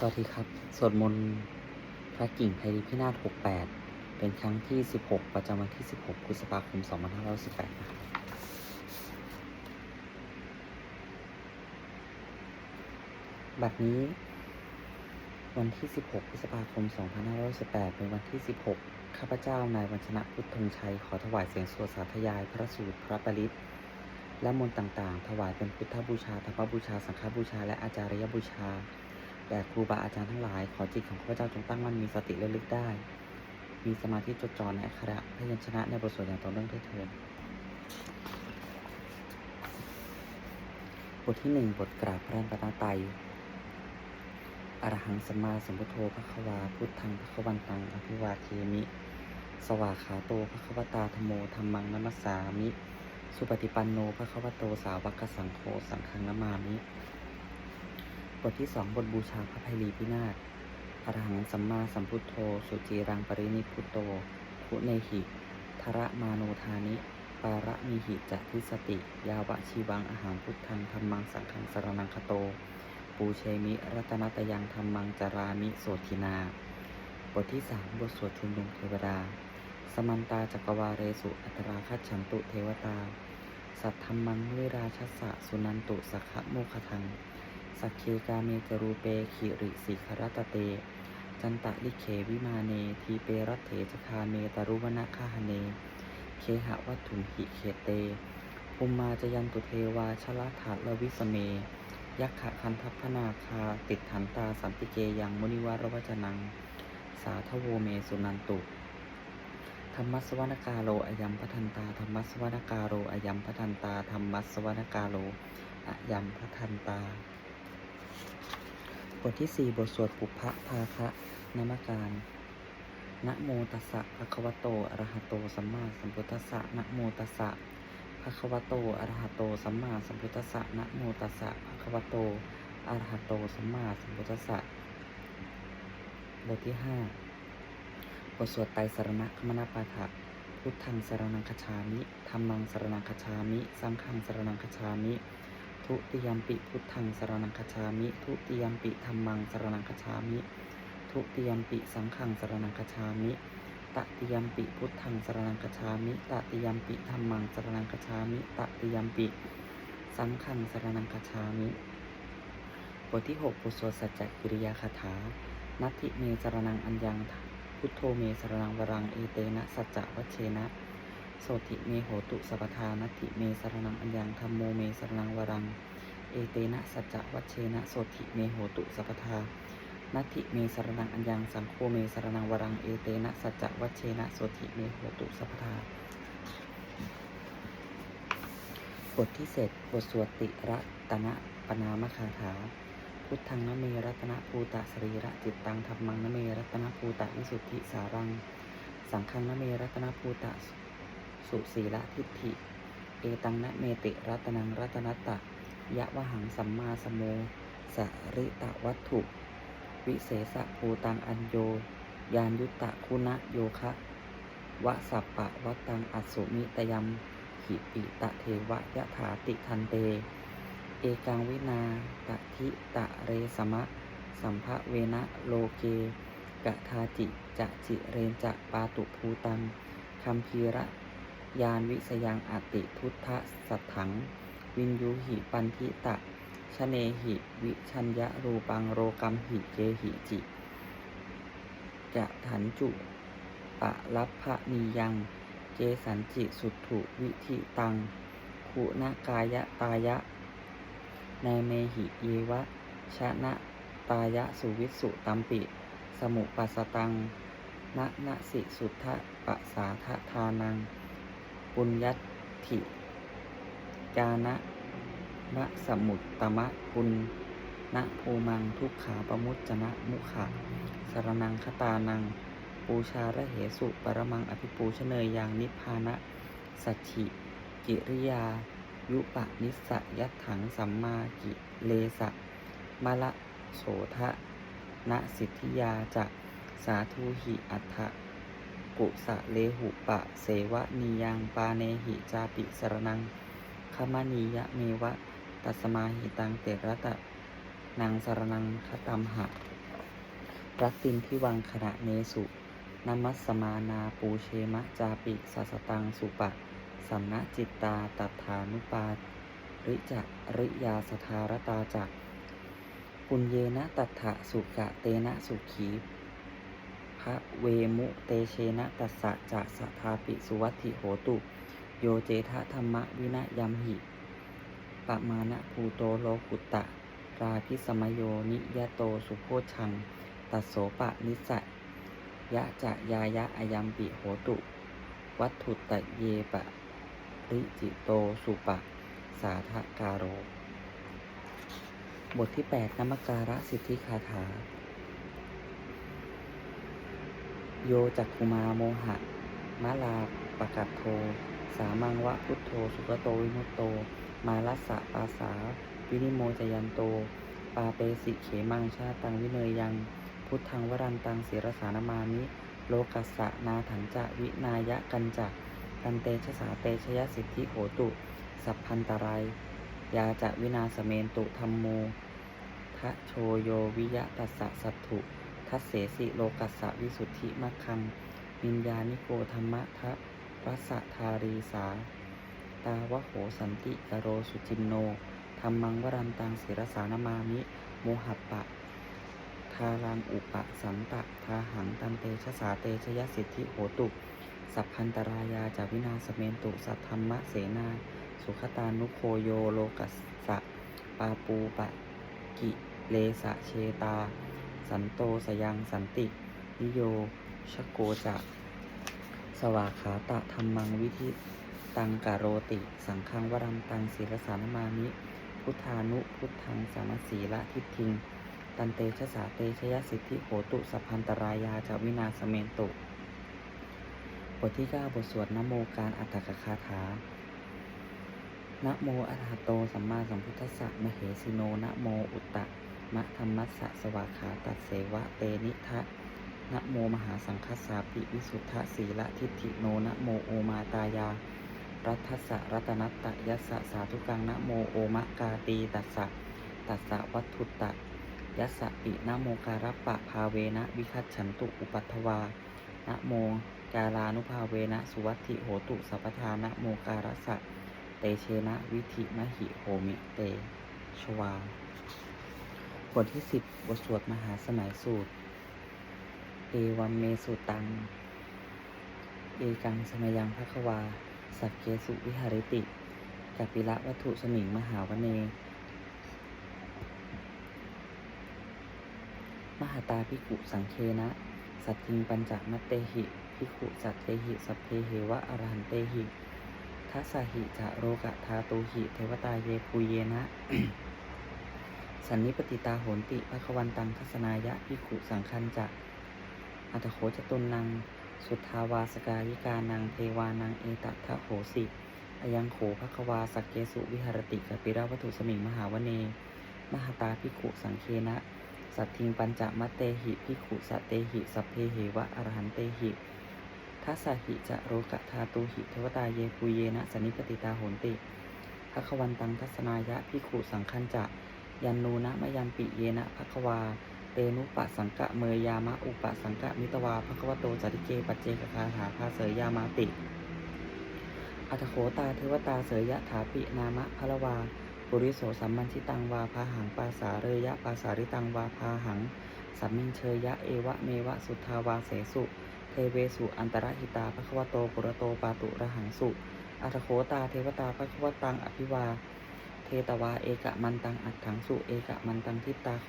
สวัสดีครับสวดมนต์พระกิ่งไพรีพินาศ68 เป็นครั้งที่ 16 ประจำวันที่ 16พฤษภาคม 2518นะครับบัดนี้ วันที่ 16พฤษภาคม 2518 เป็นวันที่ 16 ข้าพเจ้านายวัญชนะพุทธงชัย ขอถวายเสียงสวดสาธยาย พระสูตรพระปริตและมนต์ต่าง ๆ ถวายเป็นพุทธบูชาธรรมบูชา สังฆบูชา และอาจารยบูชา แด่ครูบาอาจารย์ทั้งหลาย ขอจิตของข้าพเจ้าจงตั้งมั่นมีสติระลึกได้ มีสมาธิจดจ่อในอักขระพยัญชนะในบทสวดอย่างต่อเนื่องด้วยเถิดบทที่หนึ่งบทกราบพระรัตนตรัยอรหังสมมาสัมพุทโธพระควาพุทธังพระควันตังอภิวาเทมิ สวาขาโตพระควตาธโมธรรมังนัมสสามิ สุปฏิปันโนพระควโตสาวกสังโฆสังฆังนามามิ บทที่สองบทบูชาพระภัยรีพินาศอรหังสัมมาสัมพุทโธ สุจีรังปรินิพุโตคุเนหิทระมาโนทานิ ปาระมีหิจะทิสติ ยาวะชีวังอาหารพุทธังธรรมังสังฆังสรนังคโต ปูเชมิ รัตนตยังธรรมังจารามิโสทินา บทที่สามบทสวดชุมนุมเทวดา สมันตาจักรวาเรสุอัตราคัจฉันตุเทวตา สัทธรรมังวิราชสสะสุนันตุสักขโมคทัง สักเคกาเมจรูเปขิริสิครตเต จันตะลิเขวิมาเน ทีเปรัตเถจคาเมตรุวนาคาหเน เคหะวัตถุหิเขเตภูมมาจยันตุเทวาชลถาลวิสเม ยักขะคันทัพพนาคาติดหันตาสันติเกยังมุนิวารวจนัง สาทโวเมสุนันตุ ธรรมสวนกาโลอายัมพัทันตาธรรมสวนกาโลอายัมพัทันตาธรรมสวนกาโลอายัมพัทันตา บทที่ 4 บทสวดปุพพะภาคะนามการนะโมตัสสะภะคะวะโตอะระหะโตสัมมาสัมพุทธัสสะนะโมตัสสะภะคะวะโตอะระหะโตสัมมาสัมพุทธัสสะนะโมตัสสะภะคะวะโตอะระหะโตสัมมาสัมพุทธัสสะบทที่ 5 บทสวดไตรสรณคมนาปาฐะพุทธังสรนังคชามิธรรมังสรนังคชามิ สังฆังสรนังคชามิ ทุติยมปิพุทธังสรนังคชามิ ทุติยมปิธรรมังสรนังคชามิ ทุติยมปิสังฆังสรนังคชามิตติยมปิพุทธังสรนังคชามิตติยมปิธรรมังสรนังคชามิตติยมปิ สังฆังสรนังคชามิบทที่6บทสวดสัจจกิริยาคาถา นัตถิเมสรนังอัญญัง พุทโธเมสรนังวรัง เอเตนะสัจจวัชเชนะ โสติเมโหตุสัพพทานัตถิเมสรนังอัญญังธรรมโมเมสรนังวรัง เอเตนะสัจจวัชเชนะโสติเมโหตุสัพพทานัตถิเมสรนังอัญญังสังโฆเมสรนังวรัง เอเตนะสัจจวัชเชนะโสติเมโหตุสัพพทาบทที่เสร็จบทสวดติระตนะปนามคาถา พุทธังนเมรัตนภูตะสรีระจิตตังธรรมังนเมรัตนภูตะวิสุทธิสารัง สังฆังนเมรัตนภูตะ สุสีละทิฏฐิ เอตังนะเมติรัตนังรัตนตตะ ยะวหังสัมมาสมโมสริตะวัตถุ วิเศษภูตังอัญโย ยานยุตตะคุณะโยคะวะสัปปะวัตตังอัสุมิตยมหิปิตะเทวะยะถาติทันเต เอกังวินาตะทิตะเรสมะ สัมภะเวนะโลเกกะทาจิจะจิเรนจะปาตุภูตังคัมภีระ ยานวิสยังอติพุทธสัทถัง วินยูหิปันทิตะชเนหิวิชัญญะรูปังโรกัมหิเจหิจิจะถันจุปะลัพพะนียัง เจสันจิสุถุวิธิตังคุณกายะตายะในเมหิเยวะชนะตายะสุวิสุตัมปิ สมุปัสตังนะนะสิสุทธปะสาททานัง ปุญญัติกานะมะสมุตตมะปุณนะภูมังทุกขาปมุจจนะมุขะสรนังคตานัง ปูชาระเหสุปรมังอภิปูชเนยยางนิพานะสัจฉิกิริยา ยุปะนิสสะยัตถังสัมมากิเลสะมะละโสทะนะสิทธิยาจะสาธุหิอัฏฐ กุสะเลหุปะ เสวะนียังปาเนหิจาปิสรนังคมนียะเมวะ ตัสมาหิตังเตระตะนังสรนังคตัมหะ รัตตินทิวังขณะเนสุนมัสมานาปูเชมะจาปิสัสตังสุปะ สัมนจิตตาตัฐานุปาริจะริยาสทารตาจักปุญเยนะตัฏฐะสุกะเตนะสุขีะเวมุเตเชนะตัสสะจะสทาปิสุวัติโหตุ โยเจทะธรรมวินะยัมหิ ปะมานะภูโตโลกุตตะ ราพิสมโยนิยโตสุโพชัง ตัสโสปะนิสัยยะจะยายะอายัมปิโหตุ วัตถุตะเยปะริจิโตสุปะ สาธการโร บทที่ 8นมการะสิทธิคาถา โยจักคุมาโมหะมะลาปะกัตโท สามังวะพุทโธ สุกโตวิมุตโต มาลัสสะปาสาวินิโมจยันโต ปาเปสิเขมังชาตังวิเนยยัง พุทธังวรันตังเสรสานามามิ โลกัสสะนาถังจะวินายะกันจะกันเตชะสาเตชยสิทธิโหตุ สัพพันตรายยาจะวินาสเมนตุธรรมโมทะโชโยวิยะตัสสะสัตถุ ทัสเสสิโลกัสสะวิสุทธิมัคคังวิญญาณิโกธรรมะทะรัสสะทารีสา ตาวะโหสันติกโรสุจินโนธรรมังวรันตังศิรสานามามิ โมหัปปะ ทารังอุปะสันตะทาหังตันเตชะสาเตชยสิทธิโหตุ สัพพันตรายาจาวินาสเมนตุสัทธรรมะเสนา สุขตานุโคโยโลกัสสะปาปูปะกิเลสะเชตา สันโตสยังสันตินิโยชโกจะสวาขาตะธรรมังวิธิตังกาโรติ สังฆังวรันตังศีลสานมามิ พุทธานุพุทธังสามสีละทิทิง ตันเตชะสาเตชยสิทธิโหตุสัพพันตรายาจาวินาสเมนตุ บทที่9บทสวดนโมการอัตถกคาถานะโมอะระหะโตสัมมาสัมพุทธัสสะมเหสิโนนะโมอุตตะ มะธรรมัสสะสวาขาตัดเสวะเตนิทะนะโมมหาสังคัสสาปิวิสุทธะสีละทิฏฐิโนนะโมโอมาตายา รัทธัสะรัตนัตตะยัสสะสาธุกังนะโมโอมะกาตีตัสสะตัสสะวัตถุตะยัสสะปินะโมการัปปะภาเวนะวิคัตฉันตุอุปัฏฐวานะโมกาลานุภาเวนะสุวัตถิโหตุสัพพทานะโมการัสสะเตเชนะวิธิมหิโหมิเตชวา บทที่สิบบทสวดมหาสมัยสูตร เอวัมเมสุตัง เอกังสมยังภควา สักเกสุวิหาริติกัปปิละวัตถุสมิงมหาวเน มหาตาพิกุสังเคนะ สัตทิงปัญจมัตเตหิ พิกุสัตเตหิ สัพเพเหวะอรหันเตหิทัสสหิจะโรกะทาตุหิ เทวตาเยปุเยนะ สันนิปติตาโหนติภควันตังทัศนายะพิขุสังคันจะอัตโขจตุนนัง สุทธาวาสกายิกานังเทวานังเอตัทะโหสิอายังโขภควาสักเกสุวิหรติกปิระวัตถุสมิงมหาวเน มหาตาพิขุสังเคนะ สัตทิงปัญจมัตเตหิพิขุสัตเตหิสัพเพเหวะอรหันเตหิทัสสะหิจะโรกะทาตุหิเทวตาเยปุเยนะสนิปติตาโหนติภควันตังทัศนายะพิขุสังคันจะ ยันนูนะมยัมปิเยนะภควา เตนุปะสังกะเมยยามะอุปะสังกะมิตวาภควโตจติเกปัจเจกคาถาภาเสยยามาติ อัตโขตาเทวตาเสยยะถาปินามะพละวาปุริโสสัมมันชิตังวาพาหังปาสาเรยะปาสาริตังวาพาหัง สัมมินเชยยะเอวะเมวะสุทธาวาเสสุเทเวสุอันตรหิตาภควโตปุระโตปาตุระหังสุอัตโขตาเทวตาภควตังอภิวา เทตวาเอกะมันตังอัตถังสุเอกะมันตังทิตาโข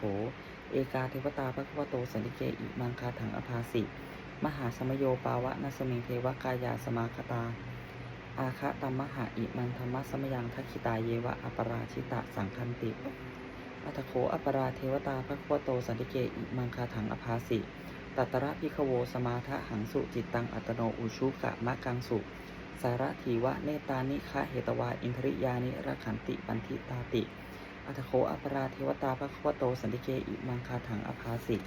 เอกาเทวตาภควโตสันติเกอิมังคาถังอภาสิ มหาสมโยปาวะนัสมิงเทวกายาสมาคตา อาคะตัมมหาอิมังธรรมสมยังทักขิตาเยวะอปราชิตะสังคันติอัตโขอปราเทวตาภควโตสันติเกอิมังคาถังอภาสิตัตระพิคโวสมาทะหังสุจิตตังอัตโนอุชุกะมะกังสุ สารถีวะเนตานิคะเหตวาอินทริยานิระขันติปันทิตาติ อัตโขอปราเทวตาภควโตสันติเกอิมังคาถังอภาสิ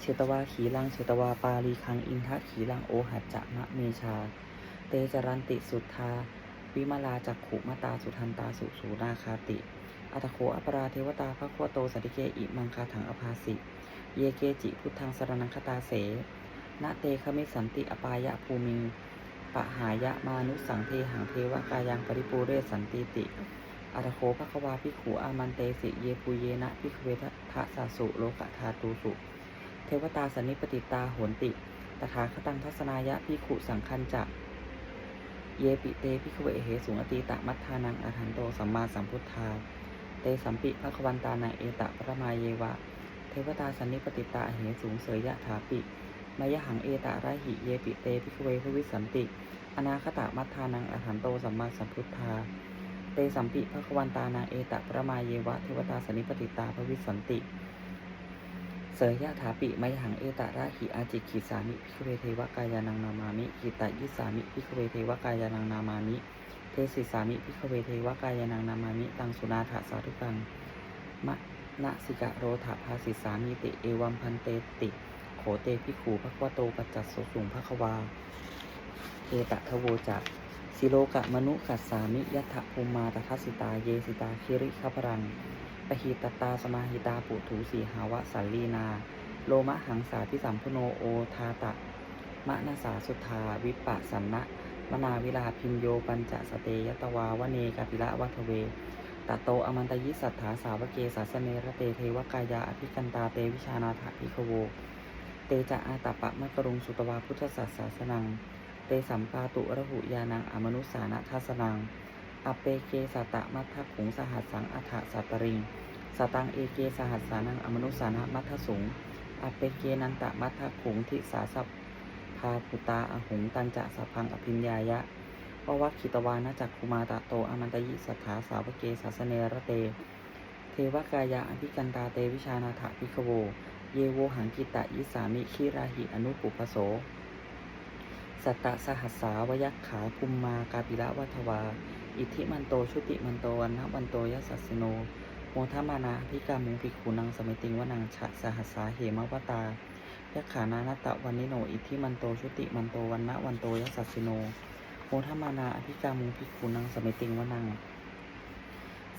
เชตวาขีลังเชตวาปาลีคังอินทะขีลังโอหัจจะมะเมชา เตจรันติสุทธา วิมาลาจักขุมตาสุทันตาสุสูนาคาติ อัตโขอปราเทวตาภควโตสัตติเกอิมังคาถังอภาสิ เยเกจิพุทธังสรนังคตาเสนะเตคมิสันติอปายะภูมิง ปะหายะมานุสังเทหังเทวกายังปริปูเรสันติติอัตโขภควาภิขุอามันเตสิเยปุเยนะภิขเวททะสาสุโลกธาตูสุ เทวตาสันนิปติตาโหนติตถาคตังทัศนายะภิขุสังคันจะ เยปิเตภิขเวเหสุงอตีตะมัทธานังอาหันโตสัมมาสัมพุทธา เตสัมปิภควันตานาเอตะปรมาเยวะ เทวตาสันนิปติตาเหสูงเสยยะถาปิ มายหังเอตะระหิเยปิเตภิกขเวภวิสันติ อนาคตะมัทธานังอาหันโตสัมมาสัมพุทธา เตสัมปิภควันตานาเอตะประมาเยวะเทวตาสันิปติตาภวิสันติ เสยยะถาปิมายหังเอตะระหิอาจิกิสามิภิกขเวเทวกายานังนามามิกิตะยิสามิภิกขเวเทวกายานังนามามิ เทสิสามิภิกขเวเทวกายานังนามามิ ตังสุนาถสาธุกังมะนะสิกะโรถาภาสิสามิติเอวัมพันเตติ โขเตภิกขูภควโตปัจจัสโสสุงภควาเอตะทะโวจักสิโลกะมนุกัสสามิยัตถภูมาตทัสิตาเยสิตาคิริขพรังปหิตตาสมาหิตาปุถุสีหาวะสัลลีนา โลมะหังสาพิสัมพุโนโอทาตะ มะนาสาสุธาวิปปะสันนะมนาวิลาพินโยปัญจสเตยตวาวเนกาปิละวัทเวตะโตอมันตยิสัทธาสาวเกสาสเนระเตเทวกายาอภิกันตาเตวิชานาถภิกขโว เตจะอาตปะมะกรุงสุตวาพุทธศาสสนัง เตสัมปาตุระหุยานังอมนุสานะทัสนัง อเปเกสตะมัทธขุงสหัสสังอัฏฐสัตริง สตังเอเกสหัสสานังอมนุสานะมัทธสุง อเปเกนันตะมัทธขุงทิสาสัพพาปุตาอหุงตันจะสัพพังอภิญญายะปวัคคิตวานะจักคุมาตะโตอมันตยิสัทธาสาวเกสาสเนระเต เทวกายะอภิกันตาเตวิชานาถภิกขโว เยโวหังกิตะยิสามิคีราหิอนุปุปโส สัตตะสหัสสาวยักขาภูมมากาปิละวัทวา อิทธิมันโตชุติมันโตวันนะวันโตยสสสโน โมทมานาพิกามุงภิกขุนังสมิติงวนังฉะสหัสสาเหมวตายักขานานตะวันนิโน อิทธิมันโตชุติมันโตวันนะวันโตยสสสโน โมทมานาอภิกามุงภิกขุนังสมิติงวนัง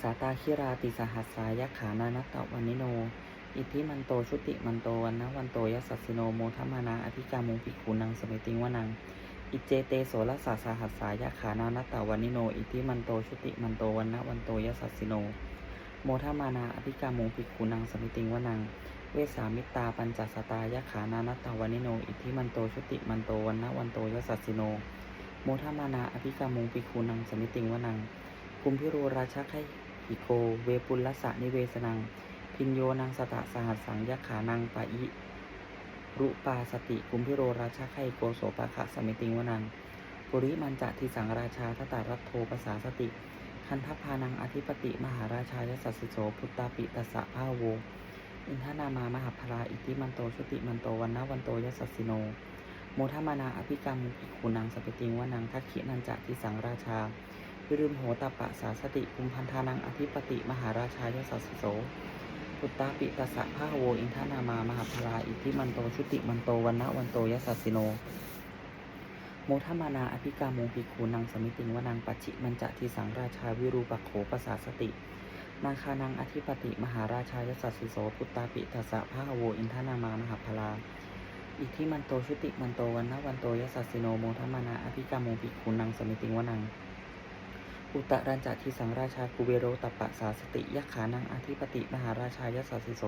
สาตาคิราติสหัสสายักขานานัตตะวันนิโน อิทธิมันโตชุติมันโตวันนะวันโตยัสสสิโนโมทัมานาอธิกามุงภิกขุนังสมิติงวนัง อิเจเตโสรสาสาหัสสายะขานานัตตาวันิโน อิทธิมันโตชุติมันโตวันนะวันโตยัสสสิโน โมทัมานาอธิกามุงภิกขุนังสมิติงวนัง เวสามิตาปัญจสตายะขานานัตตาวันิโน อิทธิมันโตชุติมันโตวันนะวันโตยัสสสิโน โมทัมานาอภิกามุงภิกขุนังสมิติงวนังคุมพิโรราชไคหิโก เวปุลลสะนิเวสนัง พินโยนังสตะสหัสสังยะขานังปะอิรุปาสติกุมพิโรราชาไคโกโสปะคะสมิติงวนังปุริมันจะทิสังราชาทตารัตโทปสาสติ คันทพานังอธิปติมหาราชายสัสสิโสพุตตาปิตสสะภาโว อินทนามามหาพลาอิทธิมันโตชุติมันโตวันนะวันโตยัสสสิโน โมทมานาอภิกรรมภิขุนังสปิติงวนังทักขินันจะทิสังราชาวิรุณโหตปะสาสติคุมพันธานังอธิปติมหาราชายสัสสิโส ปุตตาปิตสสะภาโวอินทนามามหาพลาอิทธิมันโตชุติมันโตวันนะวันโตยัสสสิโน โมทมานาอภิกาโมภิกขุนังสมิติงวนังปัจฉิมันจะทิสังราชาวิรูปโขปสาสติ นาคานังอธิปติมหาราชายสัสสิโสปุตตาปิตสสะภาโวอินทนามามหาพลาอิทธิมันโตชุติมันโตวันนะวันโตยัสสสิโนโมทมานาอภิกาโมภิกขุนังสมิติงวนัง อุตรัญจทิสังราชากุเวโรตปะสาสติยักขานังอธิปติมหาราชายสัสสิโส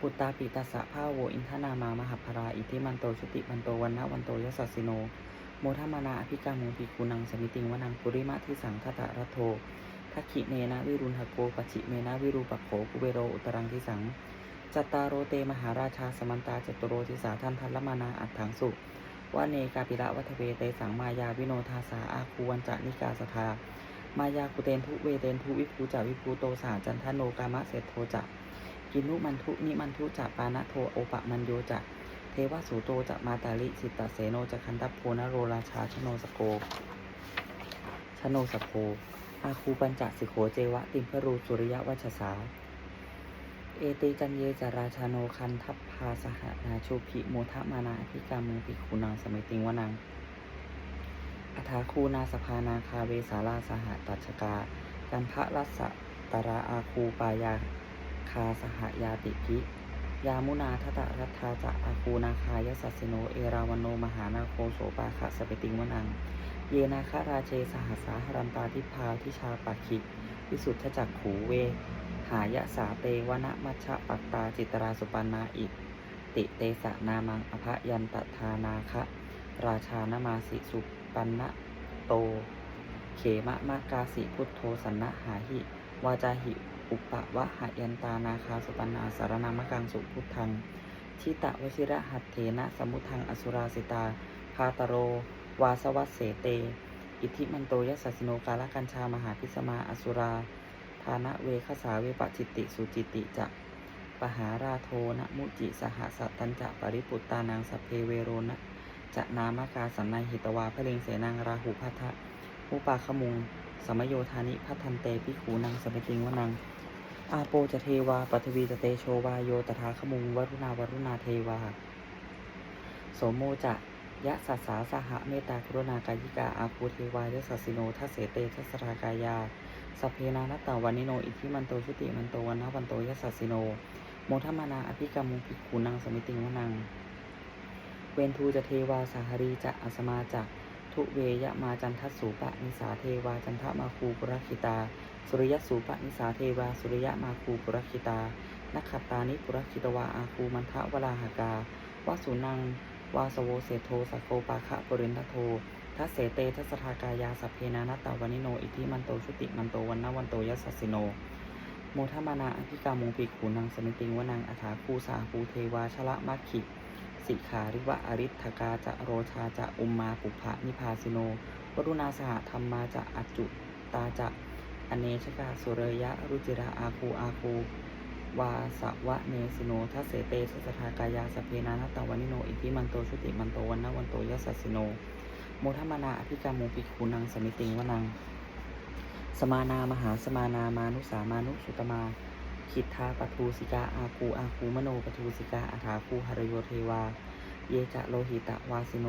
ปุตตาปิตสสะภาโวอินทนามามหาพราอิทิมันโตชุติมันโตวันนะวันโตยัสสิโน โมทมานาอภิกามุงปิคูนังสมิติงวนังปุริมะทิสังทตะรัโททักขิเนนะวิรุณหโกปจิเมนะวิรูปโขกุเวโรอุตรังทิสังจัตตาโรเตมหาราชาสมันตาจตุโรทิสาทันทัละมานาอัตถังสุวะเนกาปิระวัทเวเตสังมายาวิโนทาสาอาคูวันจะนิกาสทา มายาคุเตนทุเวเตนทุวิภูจาวิภูโตสาจันทโนกามะเสตโทจะกินุมันทุนิมันทุจะปานะโทโอปะมันโยจะเทวสูโตจะมาตาลิสิตตเสโนจะคันตัปโพนโรราชาชโนสโกชโนสโกอาคูปัญจสิโขเจวะ ติมพรูสุริยวัชสา เอเตจันเยจาราชาโนคันทัพพาสหนาชูพิโมทะมานาอภิกามุงภิกขุนังสมิติงวนัง อัฐาคูนาสภานาคาเวสาราสหตัชกากันพระรัสตราอาคูปายาคาสหยาติพิยามุนาทตะรัตถาจะอาคูนาคายสัสสิโน เอราวันโน มหานาโคโสปาคะสเปติงวนัง เยนาคาราเชสหัสาหรันตาทิพาทิชาปักขิวิสุทธจักขูเว หายะสาเตวนะมัชฌะปัตตาจิตราสุปันนาอิติเตสะนามังอภยันตทานาคะ ราชานามาสิสุ ปันนะโต เขมะมะกาสิพุทโธสันนะหาหิ วาจาหิ อุปะวะหยันตานาคาสุปันนาสารนามกังสุพุทธัง ชิตะวชิระหัตเถนะสมุทังอสุราสิตาพาตโร วาสวัสเสเต อิทิมันโตยสสสิโนกาลกัญชามหาพิสมาอสุราทานะเวคสาเวปจิติสุจิติจะปหาราโทนะมุจิสหสัตตัญจะปริปุตตานางสพเพเวโรนะ จะนามากาสันนายหิตวาพระเลงเสนางราหุพัทธะมุปาขมุง สมโยธานิพัทธันเตพิขูนางสมิติงวนัง อาโปจะเทวาปฐวีจะเตโชวาโยตถาขมุงวรุณาวรุณาเทวา โสโมจะยะสัสสาสหเมตตากรุณากายิกาอาภูเทวายะสัสสิโนทัสเสเตทัสรากายาสพเพนานัตตาวันิโน อิทธิมันโตชุติมันโตวันนาวันโตยัสสสิโน โมทมานาอภิกรรมุภิกขุนังสมิติงวนัง วนทูจะเทวาสาหรีจะอัสมาจะทุเวยมาจันทสูปะนิสาเทวาจันทมาคูปุรคิตา สุริยสูปะนิสาเทวาสุริยะมาคูปุรคิตานักขัตานิปุรคิตวาอาคูมันทะวราหากาวาสุนังวาสโวเสโทสกโกปาคะปรินทโททัสเสเตทัสทากายาสัพเพนานัตาวานิโน อิทิมันโตชุติมันโตวันนาวันโตยัสสิโน โมทมานาอภิกามุงปิขูนังสมิติงวนังอัฐาคูสาภูเทวาชละมัคคิ สิกขาริวะอริทธกาจะโรชาจะอุมมาปุภะนิพาสิโนวรุณาสหธรรมาจะอัจจุตาจะอเนชกาสุเรยะรุจิราอาคูอาคูวาสวะเนสิโนทัสเสเตสสทากายาสเพนานัตตวานิโน อิทิมันโตชุติมันโตวันนวันโตยสสสสิโนโมทมานาอภิกามุปิกูนังสมิติงวนัง สมานา มหาสมานามานุสามานุสุตมา คิดทาปทูสิกาอาคูอาคูมโนปทูสิกาอาถาคูหรโยเทวา เยจะโลหิตะวาสิโน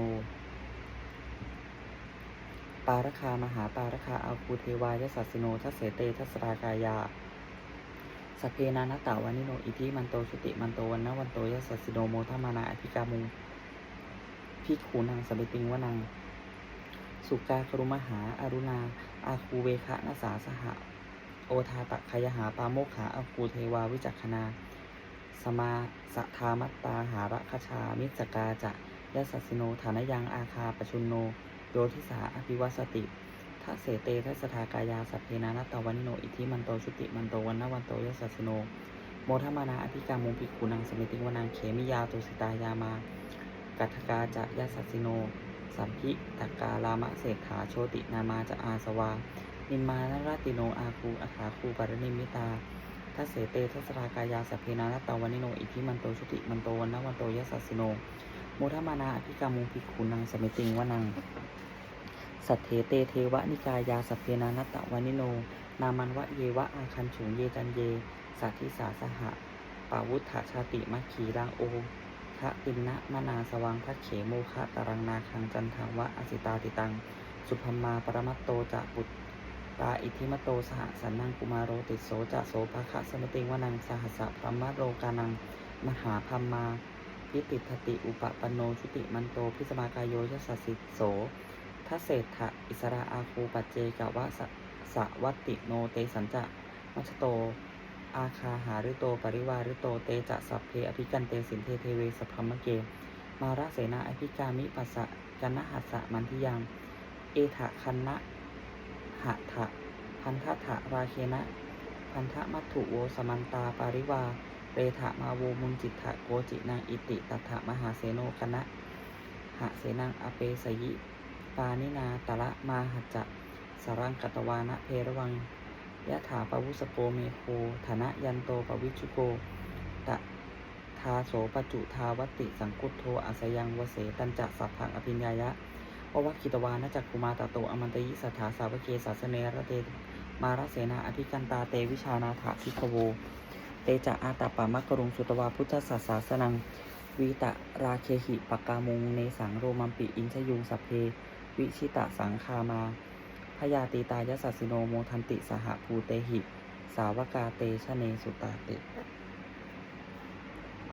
ปารคามหาปารคาอาคูเทวายสัสิโนทัสเสเตทัสรากายาสเพนานตตาวานิโนอิทิมันโตชุติมันโตวันนาวันโตยสสสิโนโมทมานาอภิกามุพิขูนังสเบติงวนัง สุกากรุมหาอารุณา อาคูเวคะนาสาสหะ โอทาตะคยหาปาโมกขาอาคูเทวาวิจักขณาสมาสทามัตตาหาระคชา มิสกาจะยะสัสโนฐานยังอาคาปชุนโน โยทิสาอภิวัสติทัสเสเตทัสทากายาสัพเพนานัตตวันโน อิทิมันโตชุติมันโตวันนาวันโตยะสัสโน โมทมานาอภิกามุงภิกุนังสมิติวนังเขมิยาตุสิตายามากัทกาจะยะสัสโน สัมพิตกาลามะเศรษฐาโชตินามาจะอาสวา นิมมานราติโนอาคูอาคาคูปารณิมิตาทัสเสเตทัสรากายาสัพเพนานตาวันิโนอิทิมันโตชุติมันโตวันนาวันโตยัสสสิโนโมทมานาอภิกามุภิกขุนังสมิติงวนัง สัทเถเตเทวนิกายาสัพเพนานตตวานิโน นามันวะเยวะอาคันฉุงเยจันเย สัทธิสาสหะปาวุฒชาติมัคคีรังโอคะตินนะมนาสวังทักเขโมคะตรังนาคังจันทังวะอสิตาติตัง สุพมาปรมัตโตจะปุต ตาอิทิมโตสหสันนังกุมารโรติโสจะโสภคะสมติงวนังสหัสสะพรหมโรกานัง มหาพัมมาพิติทติอุปปโนชุติมันโตพิสมากายโยยสัสสิโสทัเศรษฐะอิสราอาคูปัจเจกวะสะสวัตติโนเตสัญจะมัชโต อาคาหาริโตปริวาริโตเตจะสัพเพอภิกันเตสินเทเทเวสพพมเก มาระเสนาอภิกามิปัสสะกันนหัสสะมันทิยัง เอถะคันนะ หะถะพันทะถะราเคนะ พันธมัตถุโวสมันตาปาริวา เรถะมาโวมุนจิตถะโกจินางอิติตัถะมหาเสโนคณะหะเสนังอเปสยิ ปานินาตละมาหัจะสรังกตวานะเพระวังยะถาปวุสโกเมโคธนะยันโตปวิชุโก ตะทาโสปจุทาวติสังกุตโทอาสยังวเสตันจะสัพพังอภิญญายะ ววัคคิตวานะจักกุมาตโตอมันตยิสถาสาวเกศาสเนระเตมารเสนาอภิกันตาเตวิชานาถาพิคโว เตจะอาตาปามะกรุงสุตวาพุทธศาสาสนัง วีตะราเคหิปกามุงเนสังโรมัมปิอินชยุงสัพเพ วิชิตะสังคามาพยาตีตายสัสสิโนโมทันติสหภูเตหิ สาวกาเตชะเนสุตาติต